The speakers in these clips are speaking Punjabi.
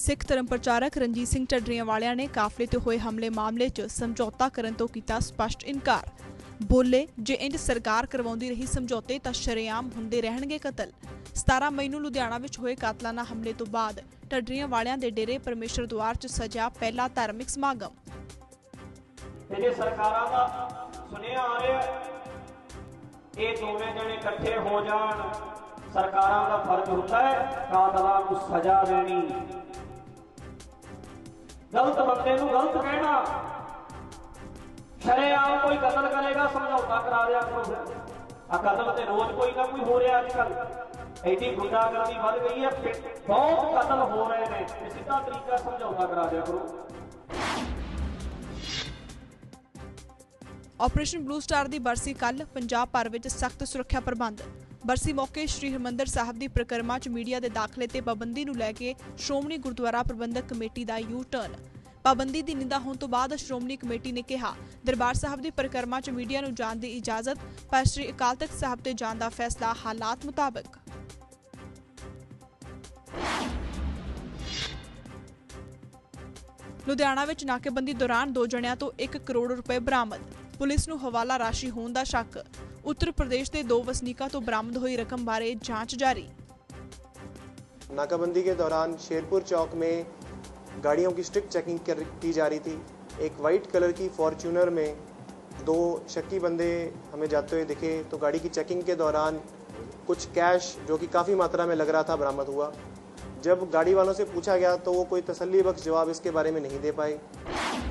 ਸਿੱਖ ਧਰਮ ਪ੍ਰਚਾਰਕ ਰਣਜੀਤ ਸਿੰਘ ਢੱਡਰੀਆਂ ਵਾਲਿਆਂ ਨੇ ਕਾਫਲੇ ਤੇ ਹੋਏ ਹਮਲੇ ਮਾਮਲੇ 'ਚ ਸਮਝੌਤਾ ਕਰਨ ਤੋਂ ਕੀਤਾ ਸਪਸ਼ਟ ਇਨਕਾਰ। ਬੋਲੇ, ਜੇ ਇੰਜ ਸਰਕਾਰ ਕਰਵਾਉਂਦੀ ਰਹੀ ਸਮਝੌਤੇ ਤਾਂ ਸ਼ਰੇਆਮ ਹੁੰਦੇ ਰਹਿਣਗੇ ਕਤਲ। 17 ਮਈ ਨੂੰ ਲੁਧਿਆਣਾ ਵਿੱਚ ਹੋਏ ਕਾਤਲਾਨਾ ਹਮਲੇ ਤੋਂ ਬਾਅਦ ਢੱਡਰੀਆਂ ਵਾਲਿਆਂ ਦੇ ਡੇਰੇ ਪਰਮੇਸ਼ਰ ਦੁਆਰ 'ਚ ਸਜਾ ਪਹਿਲਾ ਧਾਰਮਿਕ ਸਮਾਗਮ। ਤੇ ਸਰਕਾਰਾਂ ਦਾ ਸੁਨੇਹਾ ਆ ਰਿਹਾ ਇਹ ਦੋਵੇਂ ਜਣੇ ਇਕੱਠੇ ਹੋ ਜਾਣ। ਸਰਕਾਰਾਂ ਦਾ ਫਰਜ਼ ਹੁੰਦਾ ਹੈ, ਕਾਤਲਾਂ ਨੂੰ ਸਜ਼ਾ ਦੇਣੀ। ਗਲਤ ਬੰਦੇ ਨੂੰ ਗਲਤ ਕਹਿਣਾ। ਸ਼ਰੇਆਮ ਕੋਈ ਕਤਲ ਕਰੇਗਾ, ਸਮਝੌਤਾ ਕਰਾ ਦਿਆ ਕਰੋ ਆ ਕਤਲ ਤੇ ਰੋਜ਼ ਕੋਈ ਨਾ ਕੋਈ ਹੋ ਰਿਹਾ ਅੱਜ ਕੱਲ ਐਡੀ ਗੁੰਡਾਗਰਦੀ ਵੱਧ ਗਈ ਹੈ ਬਹੁਤ ਕਤਲ ਹੋ ਰਹੇ ਨੇ। ਤੇ ਸਿੱਧਾ ਤਰੀਕਾ ਸਮਝੌਤਾ ਕਰਾ ਦਿਆ ਕਰੋ। ਆਪਰੇਸ਼ਨ ਬਲੂ ਸਟਾਰ ਦੀ ਬਰਸੀ ਕੱਲ ਪੰਜਾਬ ਭਰ ਵਿੱਚ ਸਖਤ ਸੁਰੱਖਿਆ ਪ੍ਰਬੰਧ। ਬਰਸੀ ਮੌਕੇ ਸ੍ਰੀ ਹਰਮੰਦਰ ਸਾਹਿਬ ਦੀ ਪ੍ਰਕਰਮਾ 'ਚ ਮੀਡੀਆ ਦੇ ਦਾਖਲੇ ਤੇ ਪਾਬੰਦੀ ਨੂੰ ਲੈ ਕੇ ਸ਼੍ਰੋਮਣੀ ਗੁਰਦੁਆਰਾ ਪ੍ਰਬੰਧਕ ਕਮੇਟੀ ਦਾ ਯੂ ਟਰਨ ਪਾਬੰਦੀ ਦੀ ਨਿੰਦਾ ਹੋਣ ਤੋਂ ਬਾਅਦ ਸ਼੍ਰੋਮਣੀ ਕਮੇਟੀ ਨੇ ਕਿਹਾ, ਦਰਬਾਰ ਸਾਹਿਬ ਦੀ ਪ੍ਰਕਰਮਾ 'ਚ ਮੀਡੀਆ ਨੂੰ ਜਾਣ ਦੀ ਇਜਾਜ਼ਤ, ਪਰ ਸ੍ਰੀ ਅਕਾਲ ਤਖਤ ਸਾਹਿਬ ਤੇ ਜਾਣ ਦਾ ਫੈਸਲਾ ਹਾਲਾਤ ਮੁਤਾਬਕ। ਲੁਧਿਆਣਾ ਵਿੱਚ ਨਾਕੇਬੰਦੀ ਦੌਰਾਨ ਦੋ ਜਣਿਆਂ ਤੋਂ 1 ਕਰੋੜ ਰੁਪਏ ਬਰਾਮਦ। ਪੁਲਿਸ ਨੂੰ ਹਵਾਲਾ ਰਾਸ਼ੀ ਹੋਣ ਦਾ ਸ਼ੱਕ। ਉੱਤਰ ਪ੍ਰਦੇਸ਼ ਦੇ ਦੋ ਵਸਨੀਕਾਂ ਤੋਂ ਬਰਾਮਦ ਹੋਈ ਰਕਮ ਬਾਰੇ ਜਾਂਚ ਜਾਰੀ नाकाबंदी के दौरान शेरपुर चौक में गाड़ियों की स्ट्रिक्ट चेकिंग कर- की जा रही थी एक वाइट कलर की फॉर्च्यूनर में दो शक्की बंदे हमें जाते हुए दिखे तो गाड़ी की चेकिंग के दौरान कुछ कैश जो कि काफ़ी मात्रा में लग रहा था बरामद हुआ जब गाड़ी वालों से पूछा गया तो वो कोई तसल्ली बख्श जवाब इसके बारे में नहीं दे पाए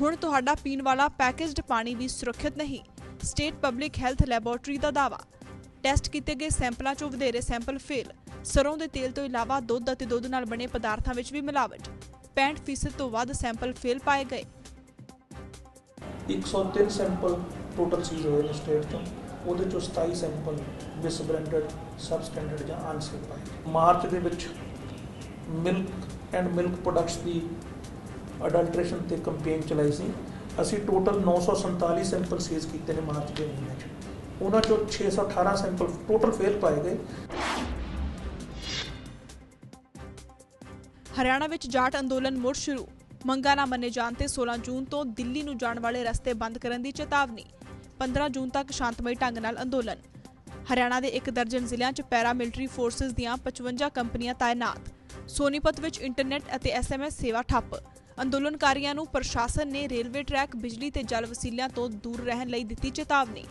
ਹੁਣ ਤੁਹਾਡਾ ਪੀਣ ਵਾਲਾ ਪੈਕੇਜਡ ਪਾਣੀ ਵੀ ਸੁਰੱਖਿਅਤ ਨਹੀਂ। ਸਟੇਟ ਪਬਲਿਕ ਹੈਲਥ ਲੈਬੋਰੇਟਰੀ ਦਾ ਦਾਅਵਾ। ਟੈਸਟ ਕੀਤੇ ਗਏ ਸੈਂਪਲਾਂ 'ਚੋਂ ਵਧੇਰੇ ਸੈਂਪਲ ਫੇਲ। ਸਰੋਂ ਦੇ ਤੇਲ ਤੋਂ ਇਲਾਵਾ ਦੁੱਧ ਅਤੇ ਦੁੱਧ ਨਾਲ ਬਣੇ ਪਦਾਰਥਾਂ ਵਿੱਚ ਵੀ ਮਿਲਾਵਟ। 65% ਤੋਂ ਵੱਧ ਸੈਂਪਲ ਫੇਲ ਪਾਏ ਗਏ। 103 ਸੈਂਪਲ ਟੋਟਲ ਸੀਜ਼ ਹੋਏ ਨੇ ਸਟੇਟ ਤੋਂ। ਉਹਦੇ ਚੋਂ 27 sample misbranded substandard ਜਾਂ ਅਨਸੇਫ ਪਾਏ ਮਾਰਚ ਦੇ ਵਿੱਚ ਮਿਲਕ ਐਂਡ ਮਿਲਕ ਪ੍ਰੋਡਕਟਸ ਦੀ ਅਡਲਟ੍ਰੇਸ਼ਨ ਤੇ ਕੰਪੇਨ ਚਲਾਈ ਸੀ। ਅਸੀਂ ਟੋਟਲ 947 ਸੈਂਪਲ ਸੀਜ਼ ਕੀਤੇ ਨੇ ਮਾਰਚ ਦੇ ਮਹੀਨੇ 'ਚ। ਉਹਨਾਂ ਚੋਂ 618 ਸੈਂਪਲ ਟੋਟਲ ਫੇਲ ਪਾਏ ਗਏ। ਹਰਿਆਣਾ ਵਿੱਚ ਜਾਟ ਅੰਦੋਲਨ ਮੁੜ ਸ਼ੁਰੂ। ਮੰਗਾਂ ਨਾ ਮੰਨੇ ਜਾਣ ਤੇ 16 ਜੂਨ ਤੋਂ ਦਿੱਲੀ ਨੂੰ ਜਾਣ ਵਾਲੇ ਰਸਤੇ ਬੰਦ ਕਰਨ ਦੀ ਚੇਤਾਵਨੀ। 15 ਜੂਨ ਤੱਕ ਸ਼ਾਂਤਮਈ ਢੰਗ ਨਾਲ ਅੰਦੋਲਨ। ਹਰਿਆਣਾ ਦੇ ਇੱਕ ਦਰਜਨ ਜ਼ਿਲ੍ਹਿਆਂ 'ਚ ਪੈਰਾ ਮਿਲਟਰੀ ਫੋਰਸਸ ਦੀਆਂ 55 ਕੰਪਨੀਆਂ ਤਾਇਨਾਤ। ਸੋਨੀਪਤ ਵਿੱਚ ਇੰਟਰਨੈਟ ਅਤੇ ਐਸਐਮਐਸ ਸੇਵਾ ਠੱਪ। ਅੰਦੋਲਨਕਾਰੀਆਂ ਨੂੰ ਪ੍ਰਸ਼ਾਸਨ ਨੇ ਰੇਲਵੇ ਟਰੈਕ, ਬਿਜਲੀ ਤੇ ਜਲ ਵਸੀਲਿਆਂ ਤੋਂ ਦੂਰ ਰਹਿਣ ਲਈ ਦਿੱਤੀ ਚੇਤਾਵਨੀ।